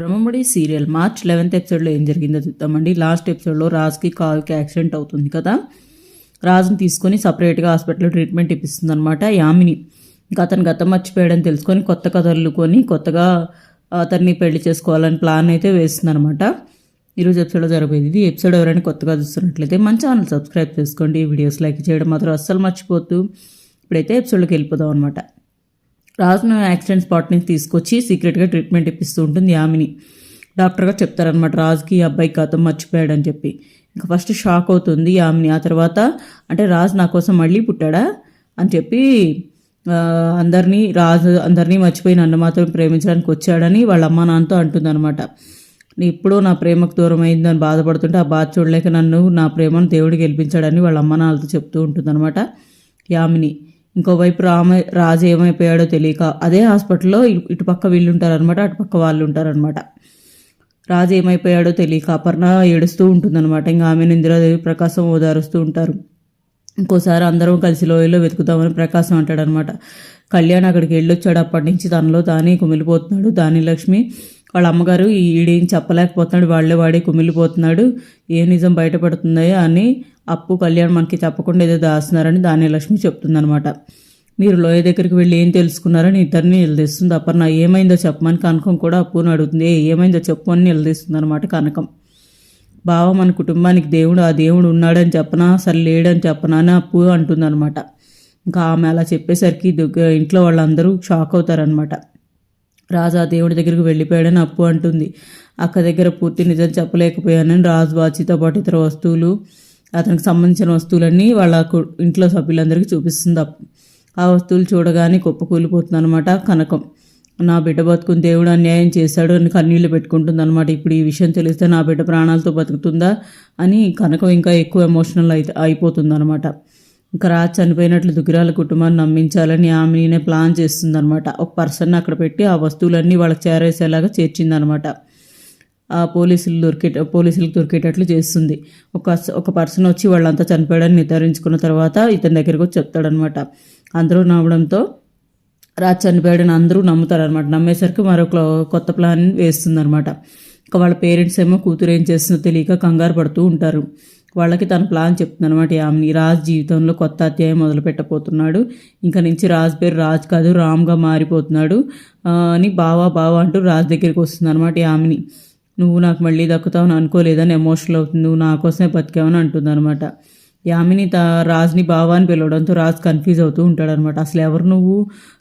Brahmamudi serial March eleventh ఎపిసోడ్లో ఏం జరిగిందో చూద్దామండి. లాస్ట్ ఎపిసోడ్లో రాజ్కి కాల్కి యాక్సిడెంట్ అవుతుంది కదా. రాజుని తీసుకొని సపరేట్గా హాస్పిటల్లో ట్రీట్మెంట్ ఇప్పిస్తుంది అనమాట యామిని. ఇంకా అతను గతం మర్చిపోయాడని తెలుసుకొని కొత్త కథ కొత్తగా అతన్ని పెళ్ళి చేసుకోవాలని ప్లాన్ అయితే వేస్తుంది అనమాట ఈరోజు ఎపిసోడ్లో జరగబోయేది ఇది. ఎపిసోడ్ ఎవరైనా కొత్తగా చూస్తున్నట్లయితే మన ఛానల్ సబ్స్క్రైబ్ చేసుకోండి వీడియోస్ లైక్ చేయడం మాత్రం అస్సలు మర్చిపోతూ ఇప్పుడైతే ఎపిసోడ్లోకి వెళ్ళిపోదాం అనమాట రాజును యాక్సిడెంట్ స్పాట్ నుంచి తీసుకొచ్చి సీక్రెట్గా ట్రీట్మెంట్ ఇప్పిస్తూ ఉంటుంది యామిని. డాక్టర్గా చెప్తారనమాట రాజుకి ఈ అబ్బాయి కథ మర్చిపోయాడని చెప్పి. ఇంకా ఫస్ట్ షాక్ అవుతుంది యామిని. ఆ తర్వాత అంటే రాజు నా కోసం మళ్ళీ పుట్టాడా అని చెప్పి అందరినీ రాజు అందరినీ మర్చిపోయి నన్ను మాత్రం ప్రేమించడానికి వచ్చాడని వాళ్ళ అమ్మ నాన్నతో అంటుందన్నమాట. ఇప్పుడు నా ప్రేమకు దూరం అయిందని బాధపడుతుంటే ఆ బాధ చూడలేక నన్ను నా ప్రేమను దేవుడికి గెలిపించాడని వాళ్ళ అమ్మ నాన్నలతో చెప్తూ ఉంటుందన్నమాట యామిని. ఇంకోవైపు రామ రాజు ఏమైపోయాడో తెలియక అదే హాస్పిటల్లో ఇటుపక్క వీళ్ళు ఉంటారనమాట అటుపక్క వాళ్ళు ఉంటారనమాట రాజు ఏమైపోయాడో తెలియక అపర్ణ ఏడుస్తూ ఉంటుందన్నమాట. ఇంకా ఆమెను ఇందిరాదేవి ప్రకాశం ఓదారుస్తూ ఉంటారు. ఇంకోసారి అందరం కలిసి లోయలో వెతుకుతామని ప్రకాశం అంటాడనమాట కళ్యాణ్ అక్కడికి వెళ్ళొచ్చాడు. అప్పటి నుంచి తనలో తానే కుమిలిపోతున్నాడు. దాని లక్ష్మి వాళ్ళ అమ్మగారు ఈ ఈడేం చెప్పలేకపోతున్నాడు వాళ్ళే వాడే కుమిలిపోతున్నాడు ఏ నిజం బయటపడుతుందో అని అప్పు కళ్యాణ్ మనకి చెప్పకుండా ఏదో దాస్తున్నారని దాని లక్ష్మి చెప్తుందనమాట మీరు లోయ దగ్గరికి వెళ్ళి ఏం తెలుసుకున్నారని ఇద్దరిని నిలదీస్తుంది. అపర్ణ ఏమైందో చెప్పమని కనకం కూడా అప్పుని అడుగుతుంది. "ఏ, ఏమైందో చెప్పు అని నిలదీస్తుంది అనమాట కనకం. బావ మన కుటుంబానికి దేవుడు ఆ దేవుడు ఉన్నాడని చెప్పనా అసలు లేడని చెప్పనా అని అప్పు అంటుందన్నమాట. ఇంకా ఆమె అలా చెప్పేసరికి దగ్గర ఇంట్లో వాళ్ళందరూ షాక్ అవుతారనమాట రాజా దేవుడి దగ్గరికి వెళ్ళిపోయాడని అప్పు అంటుంది. అక్క దగ్గర పూర్తి నిజం చెప్పలేకపోయానని రాజు వాచితో పాటు ఇతర వస్తువులు అతనికి సంబంధించిన వస్తువులన్నీ వాళ్ళ ఇంట్లో సభ్యులందరికీ చూపిస్తుంది అప్పు. ఆ వస్తువులు చూడగానే కుప్పకూలిపోతుంది అనమాట కనకం. నా బిడ్డ బతుకుని దేవుడు అన్యాయం చేశాడు అని కన్నీళ్ళు పెట్టుకుంటుంది అనమాట ఇప్పుడు ఈ విషయం తెలిస్తే నా బిడ్డ ప్రాణాలతో బతుకుతుందా అని కనకం ఇంకా ఎక్కువ ఎమోషనల్ అయితే అయిపోతుంది అనమాట ఇంకా రాజ్ చనిపోయినట్లు దుగ్గిరాల కుటుంబాన్ని నమ్మించాలని ఆమెనే ప్లాన్ చేస్తుందనమాట ఒక పర్సన్ అక్కడ పెట్టి ఆ వస్తువులన్నీ వాళ్ళకి చేరేసేలాగా చేర్చిందనమాట ఆ పోలీసులు దొరికే పోలీసులకు దొరికేటట్లు చేస్తుంది. ఒక ఒక పర్సన్ వచ్చి వాళ్ళంతా చనిపోయాడని నిర్ధారించుకున్న తర్వాత ఇతని దగ్గరికి వచ్చి చెప్తాడనమాట అందరూ నవ్వడంతో రాజ్ చనిపోయాడని అందరూ నమ్ముతారనమాట నమ్మేసరికి మరొక కొత్త ప్లాన్ వేస్తుందనమాట ఇంకా వాళ్ళ పేరెంట్స్ ఏమో కూతురు ఏం చేస్తుందో తెలియక కంగారు పడుతూ ఉంటారు. వాళ్ళకి తన ప్లాన్ చెప్తుందనమాట ఆమెని రాజ్ జీవితంలో కొత్త అధ్యాయం మొదలు పెట్టబోతున్నాడు ఇంకా నుంచి రాజ్ పేరు రాజ్ కాదు రామ్గా మారిపోతున్నాడు. అని బావా బావా అంటూ రాజ్ దగ్గరికి వస్తుందనమాట ఈ ఆమెని. నువ్వు నాకు మళ్ళీ దక్కుతావని అనుకోలేదని ఎమోషనల్ అవుతుంది. నువ్వు నా కోసమే బతికావని అంటుందన్నమాట. యామిని తా రాజ్ని బావా అని పిలవడంతో రాజ్ కన్ఫ్యూజ్ అవుతూ ఉంటాడనమాట అసలు ఎవరు నువ్వు?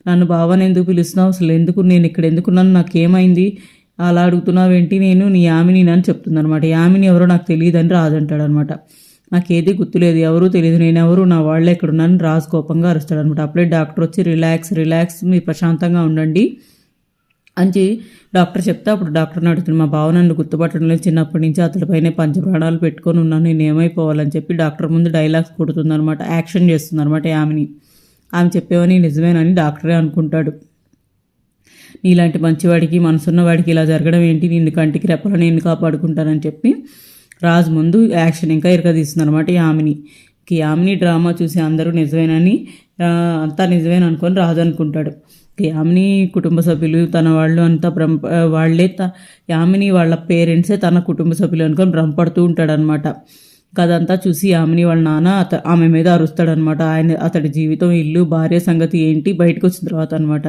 నన్ను బావాని ఎందుకు పిలుస్తున్నావు? అసలు ఎందుకు నేను ఇక్కడ ఎందుకున్నాను? నాకేమైంది? అలా అడుగుతున్నావేంటి నేను? నీ యామిని అని చెప్తుందనమాట యామిని ఎవరో నాకు తెలియదని రాజు అంటాడనమాట నాకేది గుర్తులేదు. ఎవరూ తెలియదు. నేను ఎవరు నా వాళ్ళే ఇక్కడ ఉన్నాను రాజు కోపంగా అరుస్తాడనమాట అప్పుడే డాక్టర్ వచ్చి రిలాక్స్ రిలాక్స్ మీరు ప్రశాంతంగా ఉండండి అని డాక్టర్ చెప్తే అప్పుడు డాక్టర్ని అడుగుతుంది మా బావ నన్ను గుర్తుపట్టడం లేదు. చిన్నప్పటి నుంచి అతడిపైనే పంచప్రాణాలు పెట్టుకొని ఉన్నాను. నేను ఏమైపోవాలని చెప్పి డాక్టర్ ముందు డైలాగ్స్ కొడుతుందనమాట యాక్షన్ చేస్తుందనమాట ఆమెని ఆమె చెప్పేవని నిజమేనని డాక్టరే అనుకుంటాడు. నీలాంటి మంచివాడికి మనసున్నవాడికి ఇలా జరగడం ఏంటి? నిన్ను కంటికి రెప్పలో నేను కాపాడుకుంటానని చెప్పి రాజు ముందు యాక్షన్ ఇంకా ఇరగదీస్తుంది అనమాట యామిని యామిని డ్రామా చూసి అందరూ నిజమేనని అంతా నిజమేన అనుకొని రాజు అనుకుంటాడు. యామిని కుటుంబ సభ్యులు తన వాళ్ళు అంతా భ్రమ వాళ్ళే త యామిని వాళ్ళ పేరెంట్సే తన కుటుంబ సభ్యులు అనుకొని భ్రమపడుతూ ఉంటాడనమాట కదంతా చూసి యామిని వాళ్ళ నాన్న అత ఆమె మీద అరుస్తాడనమాట ఆయన అతడి జీవితం ఇల్లు భార్య సంగతి ఏంటి? బయటకు వచ్చిన తర్వాత అనమాట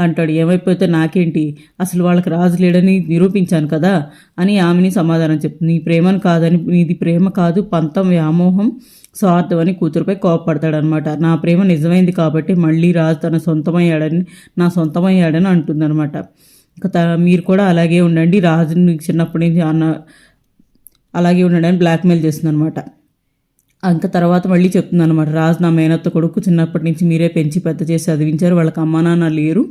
అంటాడు. ఏమైపోతే నాకేంటి? అసలు వాళ్ళకి రాజు లేడని నిరూపించాను కదా అని ఆమెని సమాధానం చెప్తుంది నీ ప్రేమను కాదని నీది ప్రేమ కాదు పంతం వ్యామోహం స్వార్థం అని కూతురుపై కోపపడతాడనమాట నా ప్రేమ నిజమైంది కాబట్టి మళ్ళీ రాజు తన సొంతమయ్యాడని నా సొంతమయ్యాడని అంటుందన్నమాట. ఇంకా మీరు కూడా అలాగే ఉండండి. రాజుని చిన్నప్పటి నుంచి అన్న అలాగే ఉండడని బ్లాక్మెయిల్ చేస్తుంది అంత ఇంకా తర్వాత మళ్ళీ చెప్తుంది అనమాట రాజు నా మేనత్త కొడుకు చిన్నప్పటి నుంచి మీరే పెంచి పెద్ద చేసి చదివించారు. వాళ్ళకి అమ్మా నాన్న లేరు.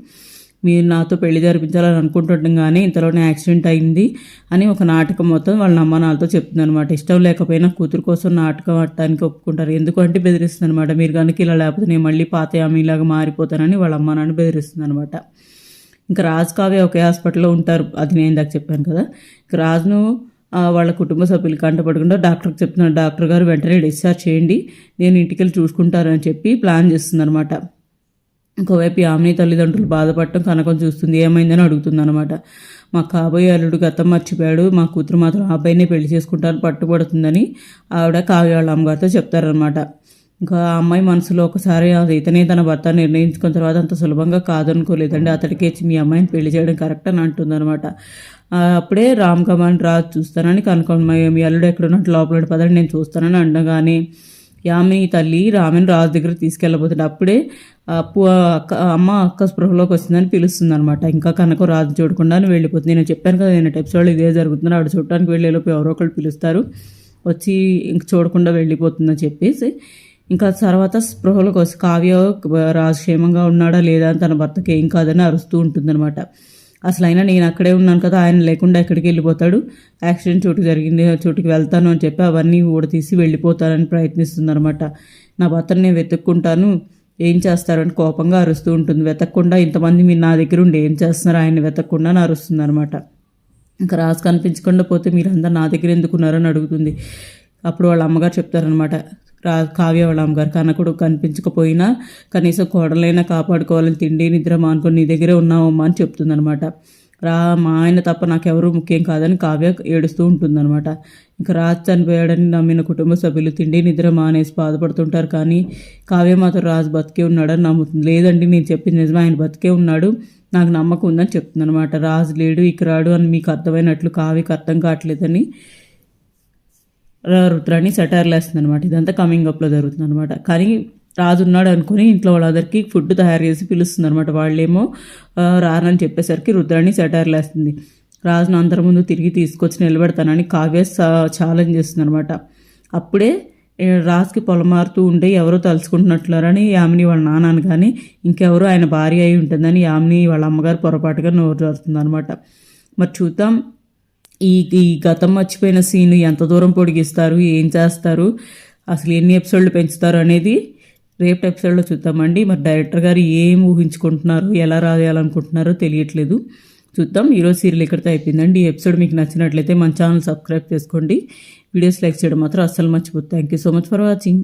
మీరు నాతో పెళ్ళి జరిపించాలని అనుకుంటుండగానే ఇంతలోనే యాక్సిడెంట్ అయింది అని ఒక నాటకం మొత్తం వాళ్ళ అమ్మ నాన్నతో చెప్తుంది అనమాట ఇష్టం లేకపోయినా కూతురు కోసం నాటకం ఆడటానికి ఒప్పుకుంటారు. ఎందుకంటే బెదిరిస్తుంది అనమాట మీరు కనుక ఇలా లేకపోతే నేను మళ్ళీ పాత ఆమెలాగా మారిపోతానని వాళ్ళ అమ్మ నాన్న బెదిరిస్తుంది అనమాట ఇంకా రాజు కావే ఒకే హాస్పిటల్లో ఉంటారు. అది నేను ఇందాక చెప్పాను కదా. ఇంకా రాజును వాళ్ళ కుటుంబ సభ్యులు కంటపడకుండా డాక్టర్కి చెప్తున్నారు. డాక్టర్ గారు వెంటనే డిశ్చార్జ్ చేయండి. నేను ఇంటికి వెళ్ళి చూసుకుంటారని చెప్పి ప్లాన్ చేస్తుందనమాట ఇంకోవైపు ఆమె తల్లిదండ్రులు బాధపడటం కనకం చూస్తుంది. ఏమైందని అడుగుతుందనమాట మా కాబోయే అల్లుడు గతం మర్చిపోయాడు. మా కూతురు మాత్రం ఆ అబ్బాయినే పెళ్ళి చేసుకుంటాను పట్టుబడుతుందని ఆవిడ కావ్య వాళ్ళ అమ్మగారితో చెప్తారనమాట ఇంకా ఆ అమ్మాయి మనసులో ఒకసారి ఇతనే తన భర్త నిర్ణయించుకున్న తర్వాత అంత సులభంగా కాదనుకోలేదండి. అతడికి ఇచ్చి మీ అమ్మాయిని పెళ్ళి చేయడం కరెక్ట్ అని అంటుందన్నమాట. అప్పుడే రామ్ కమాన్ రాజు చూస్తానని కనుకోండి మీ అల్లుడు ఎక్కడున్నట్టు లోపల పదండి నేను చూస్తానని అండగానే యామి తల్లి రామెను రాజు దగ్గర తీసుకెళ్ళబోతుంది అప్పుడే అప్పు అక్క అమ్మ అక్క స్పృహలోకి వస్తుందని పిలుస్తుంది అనమాట ఇంకా కనుక రాజు చూడకుండా వెళ్ళిపోతుంది. నేను చెప్పాను కదా నేను టెప్సోళ్ళు ఇదే జరుగుతుంది. ఆవిడ చూడటానికి వెళ్ళేలోపు ఎవరో ఒకళ్ళు పిలుస్తారు. వచ్చి ఇంక చూడకుండా వెళ్ళిపోతుందని చెప్పేసి ఇంకా తర్వాత స్పృహలోకి వచ్చి కావ్య రాజు క్షేమంగా ఉన్నాడా లేదా అని తన భర్తకి ఏం కాదని అరుస్తూ ఉంటుందన్నమాట. అసలు అయినా నేను అక్కడే ఉన్నాను కదా ఆయన లేకుండా ఎక్కడికి వెళ్ళిపోతాడు? యాక్సిడెంట్ చోటుకి జరిగింది చోటుకి వెళ్తాను అని చెప్పి అవన్నీ ఊడతీసి వెళ్ళిపోతానని ప్రయత్నిస్తుందన్నమాట. నా భర్తను నేను వెతుక్కుంటాను ఏం చేస్తారని కోపంగా అరుస్తూ ఉంటుంది. వెతకకుండా ఇంతమంది మీరు నా దగ్గర ఉండి ఏం చేస్తున్నారు? ఆయన వెతకకుండా అని అరుస్తుంది అనమాట ఇంకా రాజు కనిపించకుండా పోతే మీరందరూ నా దగ్గర ఎందుకున్నారని అడుగుతుంది. అప్పుడు వాళ్ళ అమ్మగారు చెప్తారనమాట రా కావ్యవళం గారు కనకుడు కనిపించకపోయినా కనీసం కోడలైనా కాపాడుకోవాలని తిండి నిద్ర మానుకొని నీ దగ్గరే ఉన్నావమ్మా అని చెప్తుందనమాట రా మా ఆయన తప్ప నాకెవరూ ముఖ్యం కాదని కావ్య ఏడుస్తూ ఉంటుందన్నమాట. ఇంకా రాజు చనిపోయాడని నమ్మిన కుటుంబ సభ్యులు తిండి నిద్ర మానేసి బాధపడుతుంటారు కానీ కావ్య మాత్రం రాజు బతికే ఉన్నాడని నమ్ముతుంది. లేదండి నేను చెప్పింది నిజమే ఆయన బతికే ఉన్నాడు నాకు నమ్మకం ఉందని చెప్తుందనమాట రాజు లేడు ఇక రాడు అని మీకు అర్థమైనట్లు కావ్యకు అర్థం కావట్లేదని ర- రుద్రాన్ని సెటైర్లు వేస్తుంది అనమాట ఇదంతా కమింగ్ అప్లో జరుగుతుంది అనమాట కానీ రాజు ఉన్నాడు అనుకుని ఇంట్లో వాళ్ళందరికీ ఫుడ్ తయారు చేసి పిలుస్తుంది అనమాట వాళ్ళేమో రానని చెప్పేసరికి రుద్రాన్ని సెటైర్లు వేస్తుంది. రాజును అందరి ముందు తిరిగి తీసుకొచ్చి నిలబెడతానని కావ్య ఛాలెంజ్ చేస్తుంది అనమాట అప్పుడే రాజుకి పొలమారుతూ ఉంటే ఎవరో తలుచుకుంటున్నట్లరని యామిని వాళ్ళ నాన్నను కానీ ఇంకెవరో ఆయన భార్య అయి ఉంటుందని యామిని వాళ్ళ అమ్మగారు పొరపాటుగా నోరు జరుగుతుంది అనమాట మరి చూద్దాం ఈ ఈ గతం మర్చిపోయిన సీన్ ఎంత దూరం పొడిగిస్తారు ఏం చేస్తారు అసలు ఎన్ని ఎపిసోడ్లు పెంచుతారు అనేది రేపటి ఎపిసోడ్లో చూద్దామండి. మరి డైరెక్టర్ గారు ఏం ఊహించుకుంటున్నారు ఎలా రాయాలనుకుంటున్నారో తెలియట్లేదు. చూద్దాం. ఈరోజు సీరియల్ ఇక్కడితో అయిపోయిందండి. ఈ ఎపిసోడ్ మీకు నచ్చినట్లయితే మన ఛానల్ సబ్స్క్రైబ్ చేసుకోండి. వీడియోస్ లైక్ చేయడం మాత్రం అస్సలు మర్చిపోతుంది thank you so much for watching